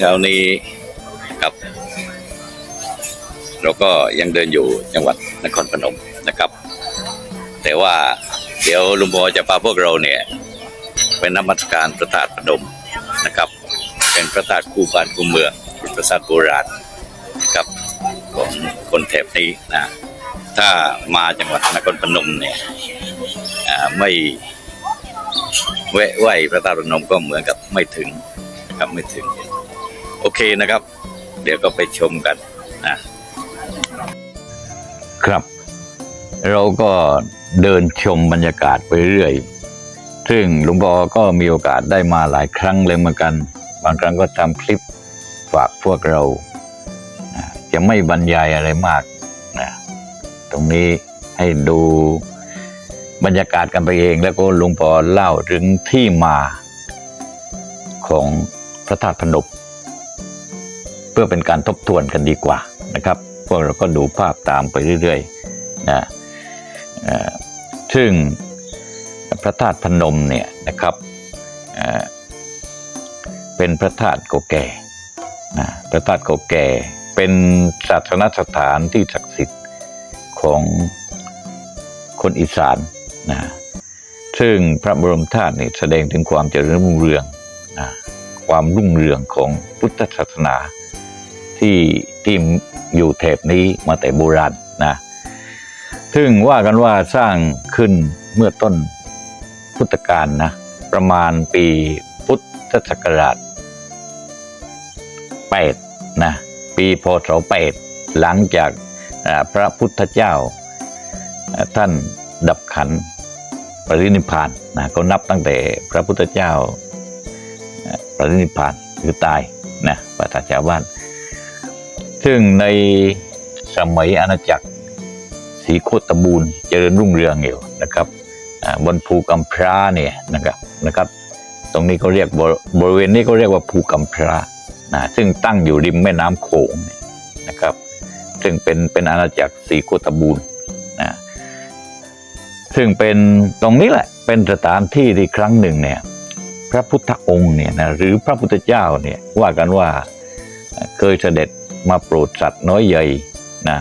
ช้านี้ครับ เราก็ยังเดินอยู่จังหวัดนครพนมนะครับ แต่ว่าเดี๋ยวลุงบอจะพาพวกเราเนี่ยไปนมัสการพระธาตุพนมนะครับ เป็นพระธาตุคู่บ้านคู่เมืองเป็นพระธาตุโบราณครับของคนแถบนี้นะถ้ามาจังหวัดนครพนมเนี่ยไม่แวะไหวพระธาตุพนมก็เหมือนกับไม่ถึงครับไม่ถึง โอเคนะครับ เดี๋ยวก็ไปชมกันนะครับ เราก็เดินชมบรรยากาศไปเรื่อย ซึ่งหลวงพ่อก็มีโอกาสได้มาหลายครั้งเลยเหมือนกัน บางครั้งก็ทำคลิปฝากพวกเราจะไม่บรรยายอะไรมากนะตรงนี้ให้ดูบรรยากาศกันไปเองแล้วก็หลวงพ่อเล่าถึงที่มาของพระธาตุพนม เพื่อเป็นการทบทวนกันดีกว่านะครับพวกเราก็ดูภาพตามไปเรื่อยๆนะซึ่งพระธาตุพนมเนี่ยนะครับเป็นพระธาตุเก่าแก่นะพระธาตุเก่าแก่เป็นศาสนสถานที่ศักดิ์สิทธิ์ของคนอีสานนะซึ่งพระบรมธาตุนี่แสดงถึงความเจริญรุ่งเรืองนะความรุ่งเรืองของพุทธศาสนา ที่ที่อยู่แถบนี้มาแต่โบราณนะซึ่งว่ากันว่าสร้างขึ้นเมื่อต้นพุทธกาลนะประมาณปีพุทธศักราช8นะปีพศ8หลังจากพระพุทธเจ้า ท่านดับขันปรินิพานนะก็นับตั้งแต่พระพุทธเจ้าปรินิพานหรือตายนะภาษาชาวบ้าน ซึ่งในสมัยอาณาจักรศรีโคตบูรณ์เจริญรุ่งเรืองอยู่นะครับบนภูกำพร้าเนี่ยนะครับนะครับ ตรงนี้เขาเรียกบริบริเวณนี้เขาเรียกว่าภูกำพร้านะซึ่งตั้งอยู่ริมแม่น้ำโขงนะครับ ซึ่งเป็นเป็นอาณาจักรศรีโคตบูรณ์นะซึ่งเป็นตรงนี้แหละเป็นสถานที่ที่ครั้งหนึ่งเนี่ยพระพุทธองค์เนี่ยนะหรือพระพุทธเจ้าเนี่ยว่ากันว่าเคยเสด็จ มาโปรดสัตว์น้อยใหญ่นะ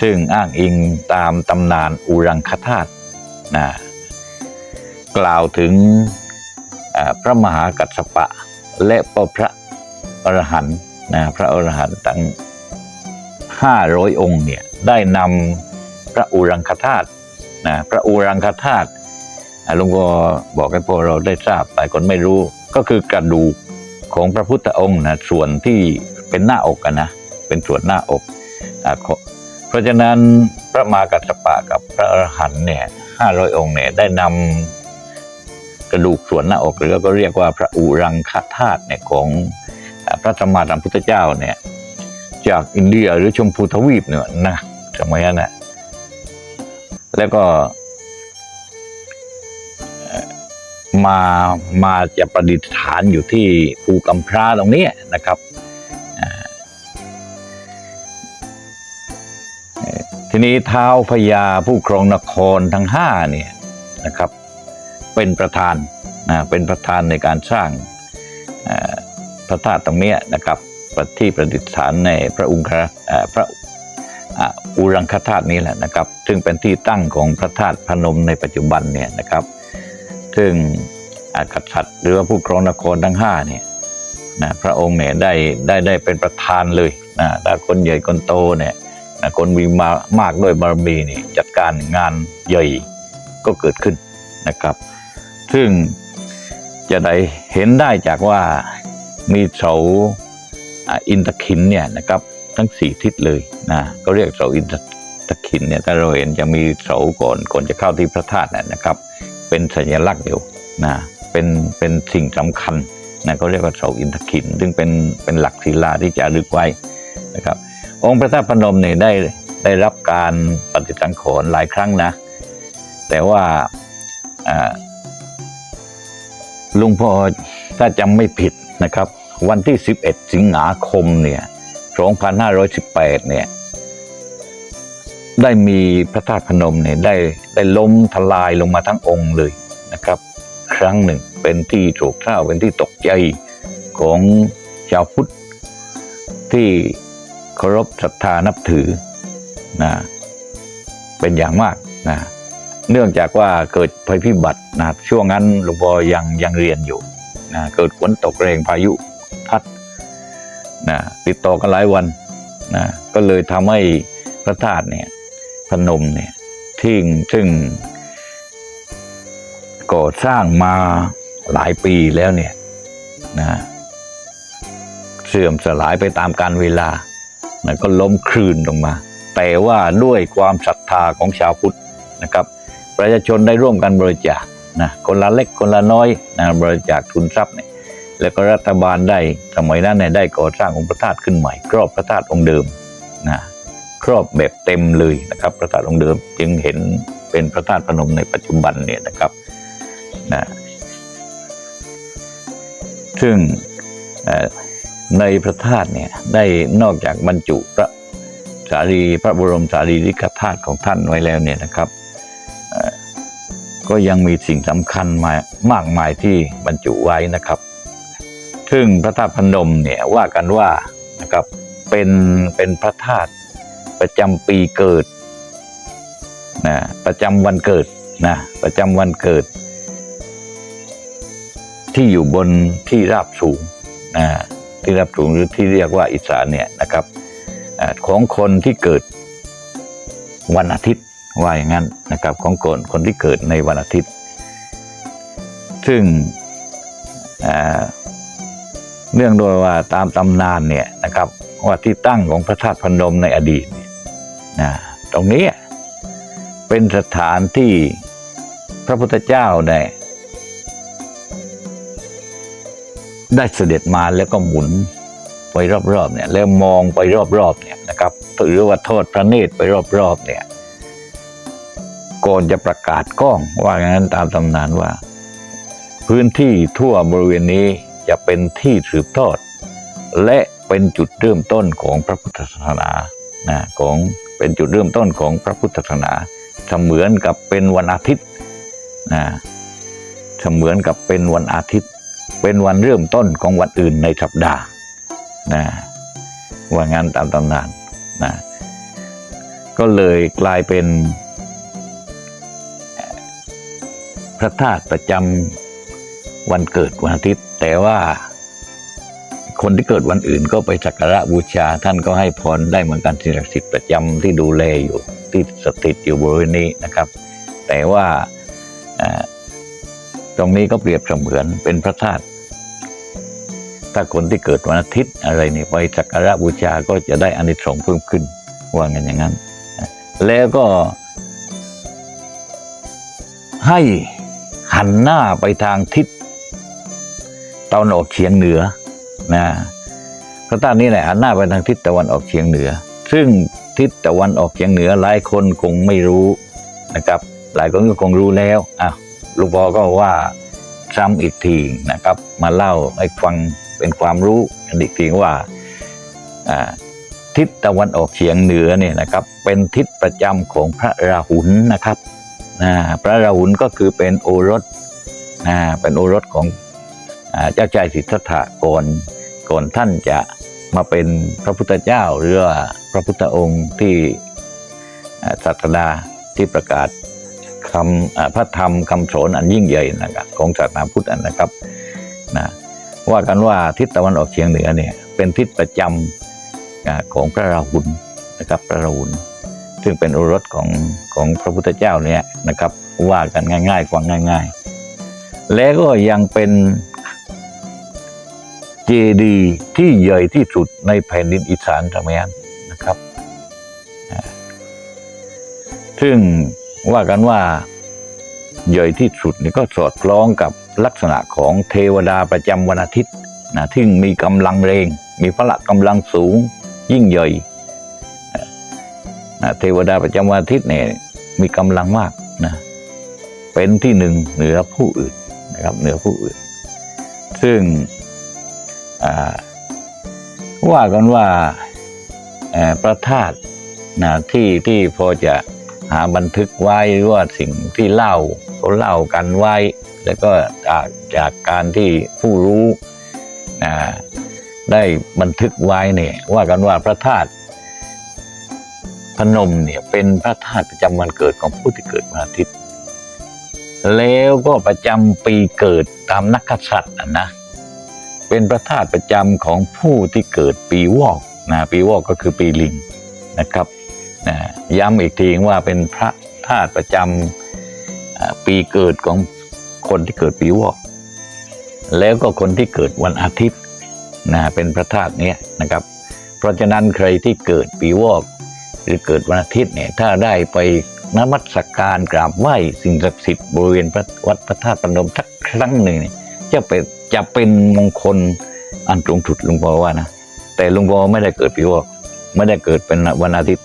ซึ่งอ้างอิงตามตำนานอุรังคธาตุนะกล่าวถึงพระมหากัสสปะและพระอรหันต์นะพระอรหันต์ตั้งห้าร้อยองค์เนี่ยได้นำพระอุรังคธาตุนะพระอุรังคธาตุอะหลวงพ่อบอกให้พวกเราได้ทราบหลายคนไม่รู้ก็คือกระดูกของพระพุทธองค์นะส่วนที่เป็นหน้าอกกันนะ เป็นส่วนหน้าอกอะขอเพราะฉะนั้นพระมากัสสปะกับพระอรหันต์เนี่ยห้าร้อยองค์เนี่ยได้นำกระดูกส่วนหน้าอกหรือก็เรียกว่าพระอุรังคธาตุเนี่ยของพระสัมมาสัมพุทธเจ้าเนี่ยจากอินเดียหรือชมพูทวีปเนี่ยนะสมัยนั้นนะแล้วก็มามาจะประดิษฐานอยู่ที่ภูกำพร้าตรงนี้นะครับ ทีนี้เท้าวพญาผู้ครองนครทั้งห้าเนี่ยนะครับเป็นประธานนะเป็นประธานในการสร้างพระธาตุตรงนี้นะครับที่ประดิษฐานในพระองค์พระอุรังคธาตุนี้แหละนะครับ ซึ่งเป็นที่ตั้งของพระธาตุพนมในปัจจุบันเนี่ยนะครับ ซึ่งกษัตริย์หรือว่าผู้ครองนครทั้งห้าเนี่ยนะพระองค์เนี่ยได้ได้ได้เป็นประธานเลยนะถ้าคนใหญ่คนโตเนี่ย คนมีมามากด้วยบารมีนี่จัดการงานใหญ่ก็เกิดขึ้นนะครับ ซึ่งจะได้เห็นได้จากว่ามีเสาอินทขินเนี่ยนะครับทั้งสี่ทิศเลยนะก็เรียกเสาอินทขินเนี่ยถ้าเราเห็นจะมีเสาก่อนก่อนจะเข้าที่พระธาตุนนะครับ เป็นสัญลักษณ์อยู่นะเป็นเป็นสิ่งสำคัญนะเขาเรียกว่าเสาอินทขิน ซึ่งเป็นเป็นหลักศิลาที่จะรึกไว้นะครับ องค์พระธาตุพนมเนี่ยได้ได้รับการปฏิสังขรณ์หลายครั้งนะ แต่ว่าอ่าลุงพ่อถ้าจำไม่ผิดนะครับ วันที่ 11 สิงหาคมเนี่ย2518เนี่ยได้มีพระธาตุพนมเนี่ยได้ได้ล้มทลายลงมาทั้งองค์เลยนะครับ ครั้งหนึ่งเป็นที่โศกเศร้าเป็นที่ตกใจของชาวพุทธที่ เคารพศรัทธานับถือนะเป็นอย่างมากนะเนื่องจากว่าเกิดภัยพิบัตินะช่วงนั้นหลวงพ่อยังยังเรียนอยู่นะเกิดฝนตกแรงพายุพัดนะติดต่อกันหลายวันนะก็เลยทำให้พระธาตุเนี่ยพนมเนี่ยทิ้งซึ่งก่อสร้างมาหลายปีแล้วเนี่ยนะเสื่อมสลายไปตามกาลเวลา นะก็ล้มคลืนลงมา แต่ว่าด้วยความศรัทธาของชาวพุทธนะครับ ประชาชนได้ร่วมกันบริจาคนะคนละเล็กคนละน้อยนะบริจาคทุนทรัพย์เนี่ยแล้วก็รัฐบาลได้สมัยนั้นเนี่ยได้ก่อสร้างองค์พระธาตุขึ้นใหม่ ครอบพระธาตุองค์เดิมนะครอบแบบเต็มเลยนะครับพระธาตุองค์เดิมจึงเห็นเป็นพระธาตุพนมในปัจจุบันเนี่ยนะครับนะซึ่งอ่อ ในพระธาตุเนี่ยได้นอกจากบรรจุพระสารีพระบรมสารีริกธาตุของท่านไว้แล้วเนี่ยนะครับ ก็ยังมีสิ่งสำคัญมามากมายที่บรรจุไว้นะครับ ซึ่งพระธาตุพนมเนี่ยว่ากันว่านะครับเป็นเป็นพระธาตุประจำปีเกิดนะประจำวันเกิดนะประจำวันเกิด ที่อยู่บนที่ราบสูงนะ ที่ราบสูงหรือที่เรียกว่าอิสานเนี่ยนะครับอของคนที่เกิดวันอาทิตย์ว่าอย่างนั้นนะครับของคนคนที่เกิดในวันอาทิตย์ ซึ่งเนื่องด้วยว่าตามตำนานเนี่ยนะครับว่าที่ตั้งของพระธาตุพนมในอดีตนะตรงนี้เป็นสถานที่พระพุทธเจ้าได้ ได้เสด็จมาแล้วก็หมุนไปรอบๆเนี่ยแล้วมองไปรอบๆเนี่ยนะครับหรือว่าโทษพระเนตรไปรอบๆเนี่ยก่อนจะประกาศกล้องว่าอย่างนั้นตามตำนานว่า พื้นที่ทั่วบริเวณนี้จะเป็นที่สืบทอด และเป็นจุดเริ่มต้นของพระพุทธศาสนานะของเป็นจุดเริ่มต้นของพระพุทธศาสนาเสมือนกับเป็นวันอาทิตย์นะเสมือนกับเป็นวันอาทิตย์ เป็นวันเริ่มต้นของวันอื่นในสัปดาห์นะว่างั้นตามตำนานนะก็เลยกลายเป็น พระธาตุประจำวันเกิดวันอาทิตย์ แต่ว่าคนที่เกิดวันอื่นก็ไปสักการะบูชา ท่านก็ให้พรได้เหมือนกันสิ่งศักดิ์สิทธิ์ประจำที่ดูแลอยู่ที่สถิตอยู่บริเวณนี้นะครับ แต่ว่า ตรงนี้ก็เปรียบเสมือนเป็นพระธาตุถ้าคนที่เกิดวันอาทิตย์อะไรนี่ไปสักการะบูชาก็จะได้อานิสงส์เพิ่มขึ้นว่างันอย่างนั้น แล้วก็ ให้หันหน้าไปทางทิศตะวันออกเฉียงเหนือนะพระธาตุนี้แหละหันหน้าไปทางทิศตะวันออกเฉียงเหนือ ซึ่งทิศตะวันออกเฉียงเหนือหลายคนคงไม่รู้นะครับ หลายคนก็คงรู้แล้วอะ ลูกบอก็ว่าซ้ำอีกทีนะครับ มาเล่าให้ฟังเป็นความรู้อีกทีว่าอาทิศตะวันออกเฉียงเหนือเนี่ยนะครับ เป็นทิศประจำของพระราหุลนะครับพระราหุลก็คือเป็นโอรสเป็นโอรสของเจ้าชายสิทธัตถะก่อนก่อนท่านจะมาเป็นพระพุทธเจ้าหรือว่าพระพุทธองค์ที่ศาสดาที่ประกาศ คำพระธรรมคำสอนอันยิ่งใหญ่นะครับของศาสนาพุทธนะครับนะว่ากันว่าทิศตะวันออกเฉียงเหนือเนี่ยเป็นทิศประจำอ่าของพระราหุลนะครับพระราหุลซึ่งเป็นโอรสของของพระพุทธเจ้าเนี่ยนะครับว่ากันง่ายๆฟังง่าย ๆ และก็ยังเป็นเจดีย์ที่ใหญ่ที่สุดในแผ่นดินอีสานสมัยนั้นนะครับ ซึ่ง ว่ากันว่าใหญ่ที่สุดนี่ก็สอดคล้องกับลักษณะของเทวดาประจำวันอาทิตย์นะที่มีกำลังแรง มีพละกำลังสูงยิ่งใหญ่นะเทวดาประจำวันอาทิตย์เนี่ยมีกำลังมากนะเป็นที่หนึ่งเหนือผู้อื่นนะครับเหนือผู้อื่น ซึ่งว่ากันว่าเอ่อพระธาตนะที่ที่พอจะ หาบันทึกไว้ว่าสิ่งที่เล่าเขาเล่ากันไว้ แล้วก็จากจากการที่ผู้รู้นะได้บันทึกไว้เนี่ยว่ากันว่าพระธาตุพนมเนี่ยเป็นพระธาตุประจำวันเกิดของผู้ที่เกิดวันอาทิตย์ แล้วก็ประจำปีเกิดตามนักษัตริย์นะนะเป็นพระธาตุประจำของผู้ที่เกิดปีวอกนะปีวอกก็คือปีลิงนะครับ นะย้ำอีกทีว่าเป็นพระธาตุประจำปีเกิดของคนที่เกิดปีวอก แล้วก็คนที่เกิดวันอาทิตย์นะเป็นพระธาตุนี้นะครับ เพราะฉะนั้นใครที่เกิดปีวอก หรือเกิดวันอาทิตย์เนี่ยถ้าได้ไปนมัสการกราบไหว้สิ่งศักดิ์สิทธิ์บริเวณพระวัดพระธาตุพนมสักครั้งหนึ่งเนี่ยจะเป็นจะเป็นมงคลอันสูงสุดลุงปอว่านะแต่ลุงปอไม่ได้เกิดปีวอกไม่ได้เกิดเป็นวันอาทิตย์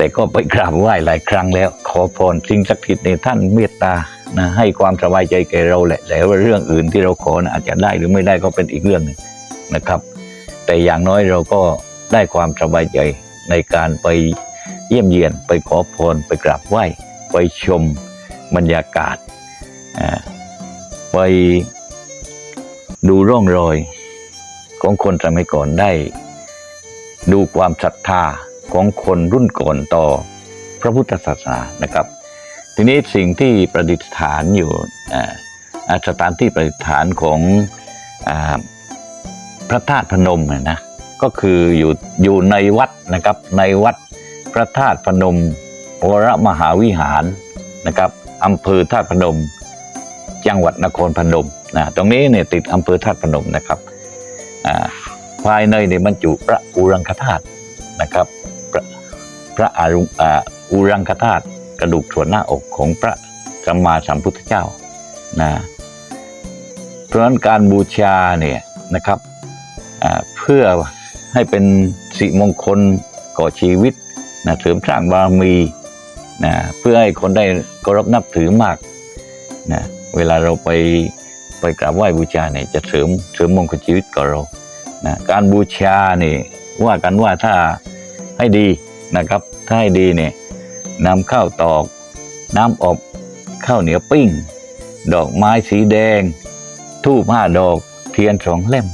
แต่ก็ไปกราบไหว้หลายครั้งแล้ว ขอพรสิ่งศักดิ์สิทธิ์ในท่านเมตตานะให้ความสบายใจแก่เราแหละแล้วเรื่องอื่นที่เราขอนะอาจจะได้หรือไม่ได้ก็เป็นอีกเรื่องนึงนะครับ แต่อย่างน้อยเราก็ได้ความสบายใจในการไปเยี่ยมเยียน ไปขอพรไปกราบไหว้ไปชมบรรยากาศไปดูร่องรอยของคนสมัยก่อนได้ ดูความศรัทธา ของคนรุ่นก่อนต่อพระพุทธศาสนานะครับ ทีนี้สิ่งที่ประดิษฐานอยู่อ่าอ่าสถานที่ประดิษฐานของอพระธาตุพนมเนี่ยนะก็คืออยู่อยู่ในวัดนะครับในวัดพระธาตุพนมวรมหาวิหารนะครับอำเภอธาตุพนม จังหวัดนครพนมนะตรงนี้เนี่ยติดอำเภอธาตุพนมนะครับอ่าภายในเนี่ยบรรจุพระอุรังคธาตุนะครับ ระอารุอุรังคธาตุกระดูกส่วนหน้าอกของพระสัมมาสัมพุทธเจ้านะเพราะนั้นการบูชาเนี่ยนะครับเพื่อให้เป็นสิริมงคลก่อชีวิตนะเสริมสร้างบารมีนะเพื่อให้คนได้เคารพนับถือมากนะเวลาเราไปไปกราบไหว้บูชาเนี่ยจะเสริมเสริมมงคลชีวิตกับเรานะการบูชาเนี่ยว่ากันว่าถ้าให้ดี นะครับถ้าให้ดีเนี่ยนำข้าวตอก น้ำอบข้าวเหนียวปิ้ง ดอกไม้สีแดง ทูบห้าดอกเทียนสองเล่ม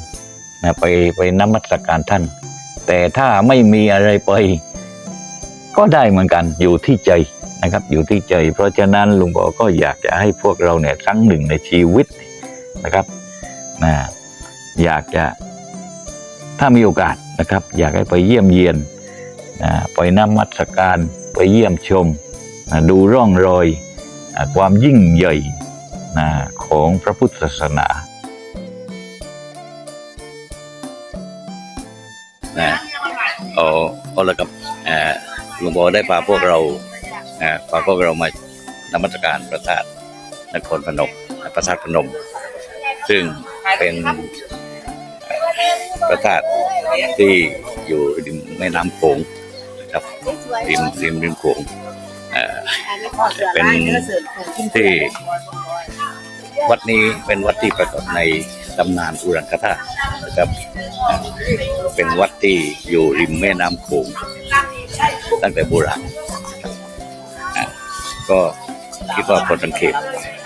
นะไปไปนมัสการท่าน แต่ถ้าไม่มีอะไรไป ก็ได้เหมือนกันอยู่ที่ใจนะครับ อยู่ที่ใจ เพราะฉะนั้นลุงบอกก็อยากจะให้พวกเราเนี่ยครั้งหนึ่งในชีวิตนะครับนะอยากจะถ้ามีโอกาสนะครับ อยากให้ไปเยี่ยมเยียน ไปนมัสการไปเยี่ยมชม ดูร่องรอยความยิ่งใหญ่ของพระพุทธศาสนานะเอาเอาละครับหลวงพ่อได้พาพวกเราพาพวกเรามานมัสการพระธาตนครพนมพระธาตพนม ซึ่งเป็นพระธาตที่อยู่ริมแม่น้ำโขงน ริมริมริมโขงอ่าเป็นที่วัดนี้เป็นวัดที่ปรากฏในตำนานอุรังคธาตุนะครับอ่าเป็นวัดที่อยู่ริมแม่น้ำโขงตั้งแต่โบราณนะครับอ่าก็คิดว่าคนสังเกต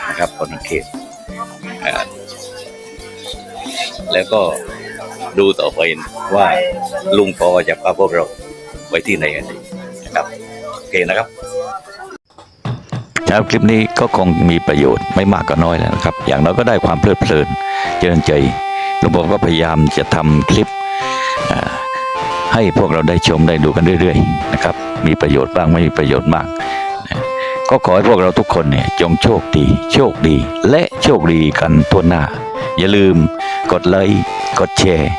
นะครับคนสังเกตอ่าแล้วก็ดูต่อไปว่าลุงปอจะพาพวกเราไปที่ไหนกันดีนะครับโอ เคนะครับครับคลิปนี้ก็คงมีประโยชน์ไม่มากก็น้อยแล้วนะครับ อย่างน้อยก็ได้ความเพลิดเพลินเจริญใจหลวงพ่อก็พยายามจะทำคลิปให้พวกเราได้ชมได้ดูกันเรื่อยๆนะครับ มีประโยชน์บ้างไม่มีประโยชน์มาก ก็ขอให้พวกเราทุกคนเนี่ยจงโชคดี โชคดี และโชคดีกันทั่วหน้า อย่าลืมกดไลค์ กดแชร์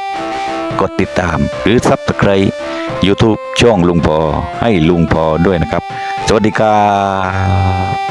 กดติดตาม หรือ Subscribe YouTube ช่องลุงพอให้ลุงพอด้วยนะครับ สวัสดีครับ